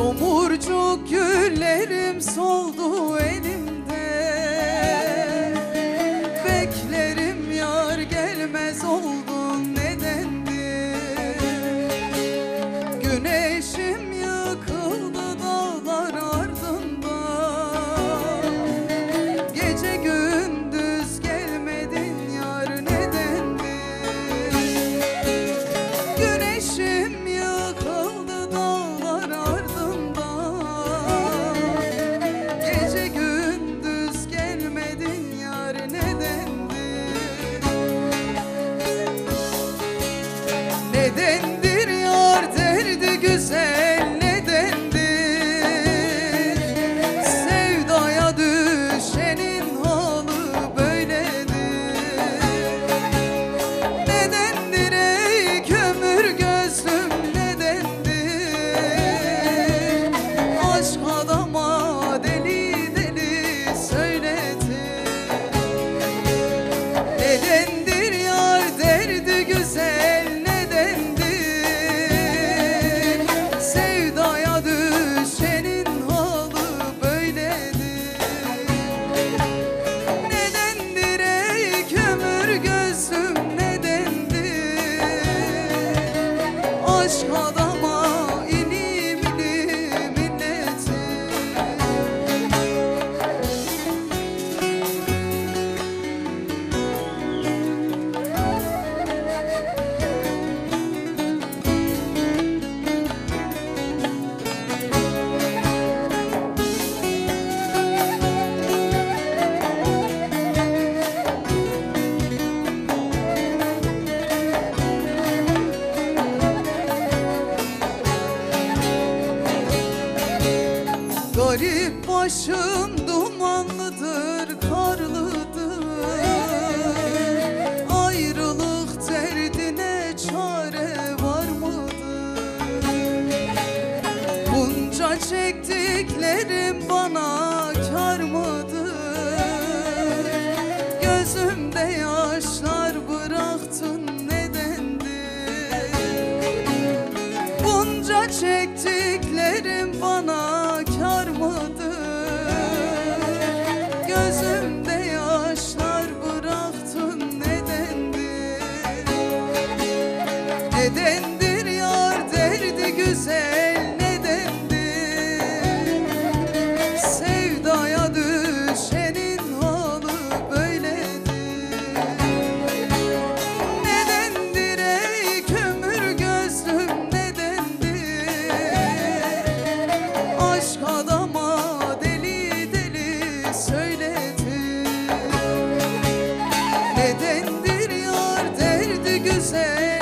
Tomurcuk güllerim soldu elimde. Beklerim yar gelmez oldun nedendir? Güneşim aşk odan Garip başım dumanlıdır, karlıdır Ayrılık derdine çare var mıdır? Bunca çektiklerim bana kar mıdır? Bunca çektiklerim bana kar mıdır? Gözümde yaşlar bıraktın nedendir? Nedendir Nedendir yar derdi güzel